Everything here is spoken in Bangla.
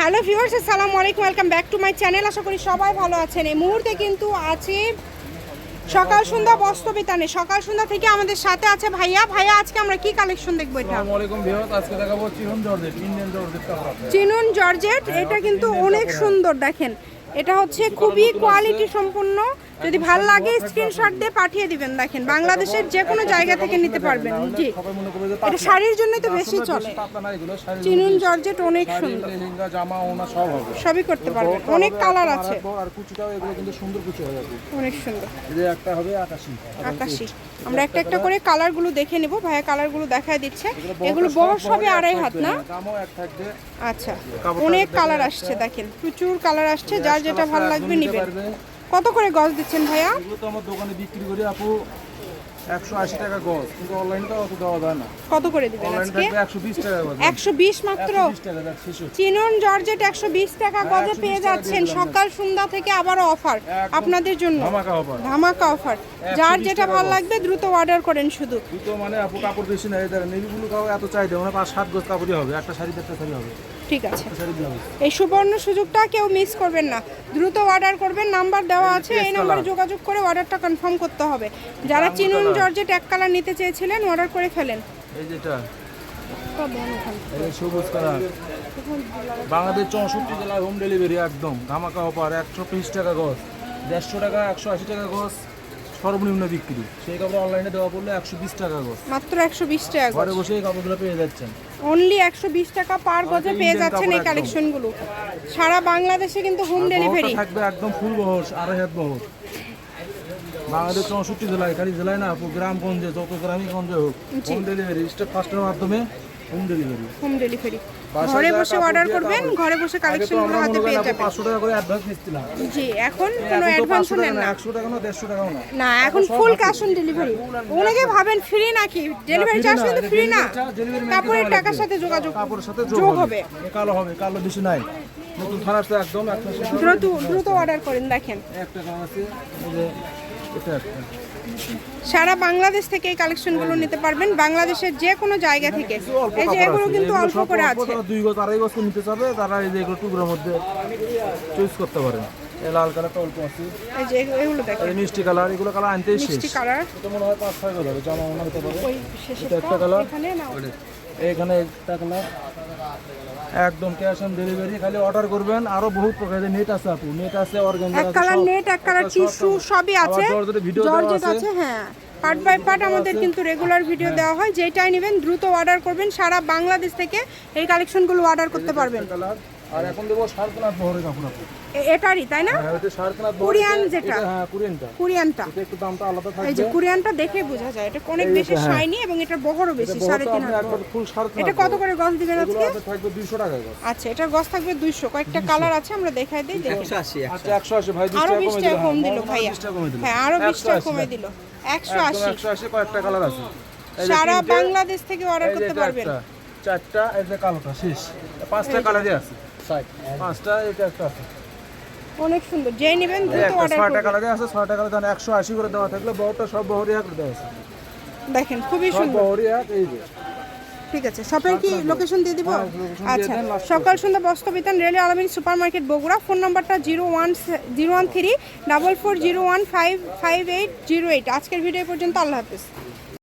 হ্যালো ভিউয়ার্স আসসালামু আলাইকুম welcome back to my channel. আশা করি সবাই ভালো আছেন। এই মুহূর্তে কিন্তু আছে সকাল সন্ধ্যা বস্ত্রবিতানে। সকাল সন্ধ্যা থেকে আমাদের সাথে আছে ভাইয়া। ভাইয়া আজকে আমরা কি কালেকশন দেখব এটা? আসসালামু আলাইকুম ভিউয়ার্স আজকে দেখাবো chinon georgette Indian georgette chinon georgette এটা কিন্তু অনেক সুন্দর দেখেন। এটা হচ্ছে খুবই কোয়ালিটি সম্পূর্ণ। যদি ভালো লাগে স্ক্রিনশট দিয়ে পাঠিয়ে দিবেন, দেখেন, বাংলাদেশের যে কোনো জায়গা থেকে নিতে পারবেন। জি। এটা শাড়ির জন্যই তো বেশি চলে। চিনুন, জর্জেট অনেক সুন্দর। জামা ওনা সব হবে সবই করতে পারবেন। অনেক কালার আছে। আর কুচিটাও এগুলো কিন্তু সুন্দর কুচি হয়ে যাবে অনেক সুন্দর। এই একটা হবে আকাশি আকাশি। আমরা একটা একটা করে কালারগুলো দেখে নেব। ভাইয়া কালারগুলো দেখায় দিচ্ছে। এগুলো বয়স হবে আড়াই হাত, না? আচ্ছা। অনেক কালার আসছে, দেখেন। প্রচুর কালার আসছে। যার যেটা ভালো লাগবে নেবেন। কত করে গজ দিচ্ছেন ভাইয়া? এগুলো তো আমার দোকানে বিক্রি করি আপু একশো আশি টাকা গজ। কিন্তু অনলাইনে তো অত দেওয়া যায় না। কত করে দিবেন আজকে? একশো বিশ টাকা গজ। একশো বিশ মাত্র? চিনন জর্জেট একশো বিশ টাকা গজে পেয়ে যাচ্ছেন। সকাল সন্ধ্যা থেকে আবারও অফার আপনাদের জন্য। ধামাকা অফার। ধামাকা অফার। যার যেটা ভালো লাগবে দ্রুত অর্ডার করেন শুধু। দুটো মানে আপু কাপড় বেশি নাই নেভিগুলো কাপড় এত চাহিদা মানে পাঁচ সাত গজ কাপড়ই হবে। একটা শাড়ি একটা শাড়ি হবে। ঠিক আছে। এই সুবর্ণ সুযোগটা কেউ মিস করবেন না। দ্রুত অর্ডার করবেন নাম্বার দেওয়া আছে এই নাম্বারে যোগাযোগ করে অর্ডারটা কনফার্ম করতে হবে। যারা চিনুন জর্জেট এক কালার নিতে চেয়েছিলেন অর্ডার করে ফেলেন। এই যেটা। বাংলাদেশ চৌষট্টি জেলায় হোম ডেলিভারি একদম। ধামাকা অফার একশো পিস টাকা গজ দেড়শো টাকা একশো আশি টাকা গজ সর্বনিম্ন বিক্রি। সেই কাপড় অনলাইনে দেওয়া পড়লে একশো বিশ টাকা গজ। মাত্র একশো বিশ টাকা ঘরে বসে এই কাপড়গুলো পেয়ে যাচ্ছেন। অনলি একশো বিশ টাকা পার গজে পেয়ে যাচ্ছেন এই কালেকশনগুলো সারা বাংলাদেশে কিন্তু হোম ডেলিভারি থাকবে একদম ফুল বহর আড়াই হাত বহর। বাংলাদেশ চৌষট্টি জেলায় খালি জেলায় না গ্রামগঞ্জে যত গ্রামই গঞ্জে হোক। হোম ডেলিভারি ফাস্টের মাধ্যমে হোম ডেলিভারি হোম ডেলিভারি ঘরে বসে অর্ডার করবেন ঘরে বসে কালেকশনগুলো হাতে পেয়ে যাবেন। পাঁচশো টাকা করে অ্যাডভান্স নিচ্ছিলাম। জি এখন এখন কোনো অ্যাডভান্স নেন না। না একশো টাকা না দেড়শো টাকাও না না এখন ফুল ক্যাশ অন ডেলিভারি অনেকে ভাবেন ফ্রি নাকি? ডেলিভারি চার্জ কিন্তু ফ্রি না। কাপড়ের টাকার সাথে যোগাযোগ কাপড়ের সাথে যোগ হবে। কালো হবে কালো বেশি নাই। নতুন তো একদম। দ্রুত দ্রুত অর্ডার করেন দেখেন। একটা কালার আছে সারা বাংলাদেশ থেকে এই কালেকশনগুলো নিতে পারবেন। বাংলাদেশের যে কোনো জায়গা থেকে। এই যে এগুলো কিন্তু অল্প করে আছে। দুই গজ আড়াই গজ নিতে চাবে তারা এই যে এগুলো টুকরোর মধ্যে চুজ করতে পারেন। এই লাল কালারটা অল্প আছে। এই যে এগুলো দেখেন। এই মিষ্টি কালার এগুলো কালার আনতেই শেষ। মিষ্টি কালার এটা মনে হয় পাঁচ ছয় গজ হবে জামা মনে হতে পারে। এটা একটা কালার এখানে না এখানে একটা কালার একদম ক্যাশ অন ডেলিভারি খালি অর্ডার করবেন। আরও বহুত প্রকারের নেট আছে আপু। নেট আছে অর্গানজা এক কালার নেট এক কালার টিস্যু সবই আছে। জর্জেট আছে। হ্যাঁ। পার্ট বাই পার্ট আমাদের কিন্তু রেগুলার ভিডিও দেওয়া হয়। যেটাই নেবেন দ্রুত অর্ডার করবেন। সারা বাংলাদেশ থেকে এই কালেকশনগুলো অর্ডার করতে পারবেন। আর এখন দেবো বহরের কাপড় এটারই তাই না? হ্যাঁ এটা কোরিয়ান যেটা? হ্যাঁ কোরিয়ানটা। কোরিয়ানটা। এটা একটু দামটা আলাদা এই যে থাকবে। কোরিয়ানটা দেখে বোঝা যায়। এটা অনেক বেশি হ্যাঁ। শাইনি এবং এটার বহরও বেশি এটা সাড়ে তিন আপনি হাত একবার বহর। ফুল শার্কনাথ এটা কত করে গজ দিবেন আজকে? থাকবে 200 টাকা করে আচ্ছা এটার গজ থাকবে কয়েকটা কালার আছে আমরা দেখাই দিই দেখুন আচ্ছা 180 ভাই 20 আরও টাকা বিশ টাকা দিল। কম দিল হ্যাঁ 20 টাকা দিল। হ্যাঁ আরও বিশ টাকা 180 কমে দিল। একশো একদম আশি। 180 কয়েকটা কালার আছে। সারা বাংলাদেশ থেকে অর্ডার করতে পারবেন। চারটা এই যে কালোটা শেষ। পাঁচটা কালারই আছে। পাঁচটা এটা একটা আছে। অনেক সুন্দর। যেই নেবেন দ্রুত আছে দাম আশি করে দেওয়া থাকলে বহরটা সব বহরই এক দেওয়া আছে। দেখেন খুবই সুন্দর। বহরই এক এই যে। ঠিক আছে শপের কি লোকেশন দিয়ে দিব? হ্যাঁ, দিয়ে আচ্ছা সকাল সন্ধ্যা Almin super market Bogura phone নাম্বারটা zero one zero one three double four zero one five five eight zero eight. আজকের ভিডিও পর্যন্ত আল্লাহ হাফিজ।